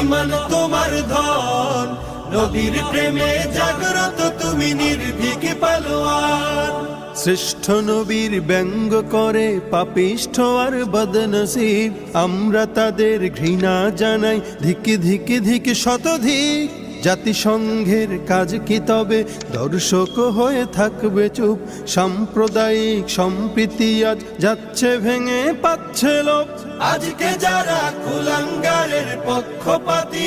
ইমান তোমার ধন, নবীর প্রেমে জাগ্রত তুমি নির্ভীক পালোয়ান। শ্রেষ্ঠ নবীর ব্যঙ্গ করে পাপিষ্ঠ আর বদনসিব, আমরা তাদের ঘৃণা জানাই ধিকে ধিকে ধিকে শতধিক। জাতিসংঘের কাজ কি তবে? দর্শক হয়ে থাকবে চুপ। সাম্প্রদায়িক সম্প্রীতি আজ যাচ্ছে ভেঙে, পাচ্ছে লোক আজকে যারা কুলাঙ্গারের পক্ষপাতী